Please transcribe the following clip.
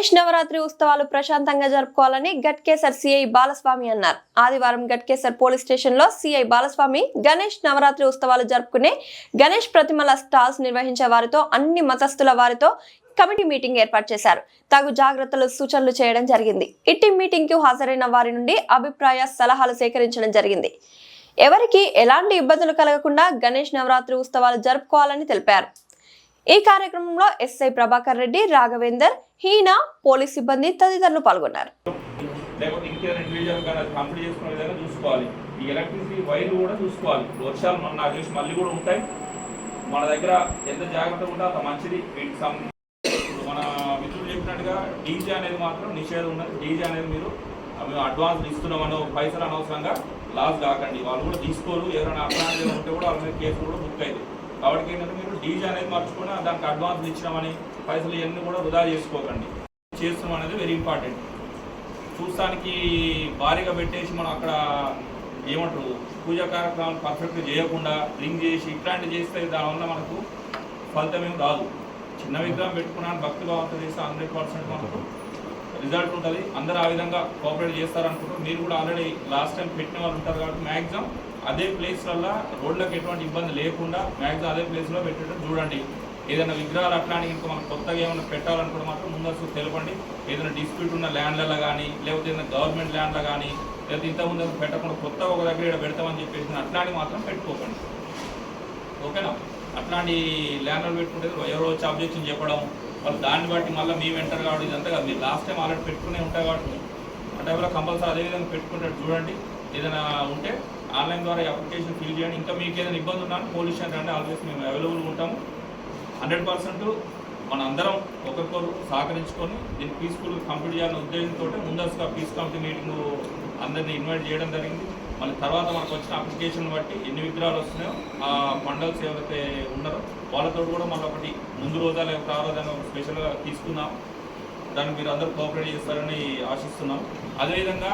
గణేష్ నవరాత్రి ఉత్సవాలు ప్రశాంతంగా జరుపుకోవాలని గట్కేసర్ సిఐ బాలస్వామి అన్నారు. ఆదివారం గట్కేసర్ పోలీస్ స్టేషన్లో సిఐ బాలస్వామి గణేష్ నవరాత్రి ఉత్సవాలు జరుపుకునే గణేష్ ప్రతిమల స్టాల్స్ నిర్వహించే వారితో అన్ని మతస్థుల వారితో కమిటీ మీటింగ్ ఏర్పాటు చేశారు. తగు జాగ్రత్తలు సూచనలు చేయడం జరిగింది. ఇట్టి మీటింగ్కు హాజరైన వారి నుండి అభిప్రాయ సలహాలు సేకరించడం జరిగింది. ఎవరికి ఎలాంటి ఇబ్బందులు కలగకుండా గణేష్ నవరాత్రి ఉత్సవాలు జరుపుకోవాలని తెలిపారు. ఈ కార్యక్రమంలో ఎస్ఐ ప్రభాకర్ రెడ్డి రాఘవేందర్ హీనా పోలీస్ సిబ్బంది తదితరులు పాల్గొన్నారు. లేకపోతే ఇంకేదైనా ఇండివిజువల్గా కంప్లీట్ చేసుకునే విధంగా చూసుకోవాలి. ఈ ఎలక్ట్రిసిటీ వైర్లు కూడా చూసుకోవాలి. వర్షాలు మన నాకు తెలిసి మళ్ళీ కూడా ఉంటాయి. మన దగ్గర ఎంత జాగ్రత్తగా ఉంటే అంత మంచిది. వీటికి సం మన మిత్రులు చెప్పినట్టుగా డీజే అనేది మాత్రం నిషేధం ఉన్నది. డీజే అనేది మీరు మేము అడ్వాన్స్ ఇస్తున్నామని పైసలు అనవసరంగా లాస్ కాకండి. వాళ్ళు కూడా తీసుకోరు. ఎవరైనా అడ్వాన్స్ ఉంటే కూడా వాళ్ళ మీద కేసులు కూడా బుక్ అయింది కాబట్టి ఏంటంటే మీరు డీజే అనేది మార్చుకుని దానికి అడ్వాన్స్ ఇచ్చినామని పైసలు ఇవన్నీ కూడా వృధా చేసుకోకండి. చేస్తున్నాం అనేది వెరీ ఇంపార్టెంట్ చూస్తానికి భారీగా పెట్టేసి మనం అక్కడ ఏమంటారు పూజా కార్యక్రమాలు పర్ఫెక్ట్గా చేయకుండా రింగ్ చేసి ఇట్లాంటివి చేస్తే దానివల్ల మనకు ఫలితం ఏం రాదు. చిన్న విగ్రహం పెట్టుకున్నాను భక్తి భావంతో చేస్తే హండ్రెడ్ పర్సెంట్ మనకు రిజల్ట్ ఉంటుంది. అందరూ ఆ విధంగా కోఆపరేట్ చేస్తారనుకుంటారు మీరు కూడా ఆల్రెడీ లాస్ట్ టైం పెట్టిన వాళ్ళు ఉంటారు కాబట్టి మ్యాక్సిమం అదే ప్లేస్లల్లో రోడ్లకు ఎటువంటి ఇబ్బంది లేకుండా మ్యాక్సిమం అదే ప్లేస్లో పెట్టేటట్టు చూడండి. ఏదైనా విగ్రహాలు అట్లాంటివి ఇంకా మనం కొత్తగా ఏమైనా పెట్టాలనుకుంటే మాత్రం ముందస్తు తెలపండి. ఏదైనా డిస్ప్యూట్ ఉన్న ల్యాండ్లలో కానీ లేకపోతే ఏదైనా గవర్నమెంట్ ల్యాండ్లో కానీ లేకపోతే ఇంతకుముందు అసలు పెట్టకుండా కొత్తగా ఒక దగ్గర ఇక్కడ పెడతామని చెప్పేసి అట్లాంటివి మాత్రం పెట్టుకోకండి. ఓకేనా? అట్లాంటి ల్యాండ్లు పెట్టుకుంటే ఎవరో వచ్చి అబ్జెక్షన్ చెప్పడం వాళ్ళు దాన్ని బట్టి మళ్ళీ మేము వెంటర్ కావడం ఇదంతా కాదు. మీరు లాస్ట్ టైం ఆల్రెడీ పెట్టుకునే ఉంటాయి కాబట్టి అంటే ఎవరో కంపల్సరీ అదే విధంగా చూడండి. ఏదైనా ఉంటే ఆన్లైన్ ద్వారా అప్లికేషన్ ఫిల్ చేయండి. ఇంకా మీకు ఏదైనా ఇబ్బంది ఉన్నా పోలీస్ స్టేషన్ రండి. ఆల్వేస్ మేము అవైలబుల్గా ఉంటాము. హండ్రెడ్ పర్సెంట్ మన అందరం ఒకరికొకరు సహకరించుకొని దీన్ని పీస్ఫుల్ కంప్లీట్ చేయాలనే ఉద్దేశంతో ముందస్తుగా పీస్ కమిటీ మీటింగ్ అందరినీ ఇన్వైట్ చేయడం జరిగింది. మళ్ళీ తర్వాత మనకు వచ్చిన అప్లికేషన్ బట్టి ఎన్ని విగ్రహాలు వస్తున్నాయో ఆ మండల్స్ ఎవరైతే ఉన్నారో వాళ్ళతో కూడా మళ్ళీ ఒకటి ముందు రోజా లేకపోతే ఆ రోజైనా ఒక స్పెషల్గా తీసుకున్నాం దానికి మీరు అందరూ కోఆపరేట్ చేస్తారని ఆశిస్తున్నాం. అదేవిధంగా